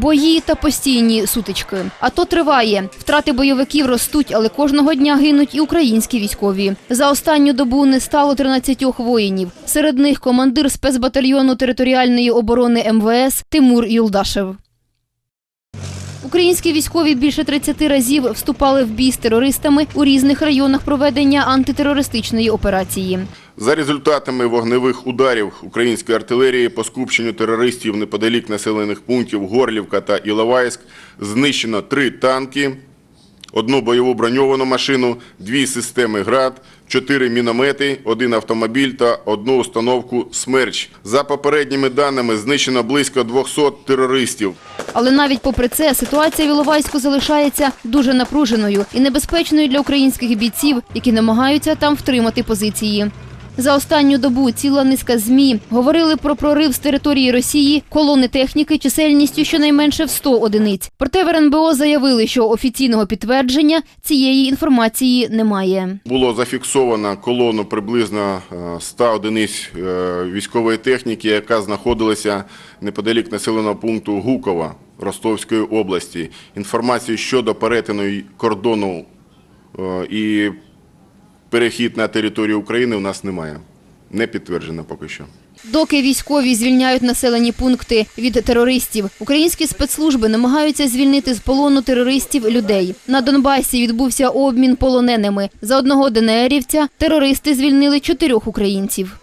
Бої та постійні сутички. АТО триває. Втрати бойовиків ростуть, але кожного дня гинуть і українські військові. За останню добу не стало 13 воїнів. Серед них командир спецбатальйону територіальної оборони МВС Тимур Юлдашев. Українські військові більше 30 разів вступали в бій з терористами у різних районах проведення антитерористичної операції. За результатами вогневих ударів української артилерії по скупченню терористів неподалік населених пунктів Горлівка та Іловайськ знищено три танки, одну бойову броньовану машину, дві системи ГРАД, чотири міномети, один автомобіль та одну установку «Смерч». За попередніми даними знищено близько 200 терористів. Але навіть попри це ситуація в Іловайську залишається дуже напруженою і небезпечною для українських бійців, які намагаються там втримати позиції. За останню добу ціла низка ЗМІ говорили про прорив з території Росії колони техніки чисельністю щонайменше в 100 одиниць. Проте в РНБО заявили, що офіційного підтвердження цієї інформації немає. Було зафіксовано колону приблизно е, 100 одиниць е, військової техніки, яка знаходилася неподалік населеного пункту Гукова Ростовської області. Інформації щодо перетину кордону е, і перехід на територію України у нас немає. Не підтверджено поки що. Доки військові звільняють населені пункти від терористів, українські спецслужби намагаються звільнити з полону терористів людей. На Донбасі відбувся обмін полоненими. За одного ДНРівця терористи звільнили чотирьох українців.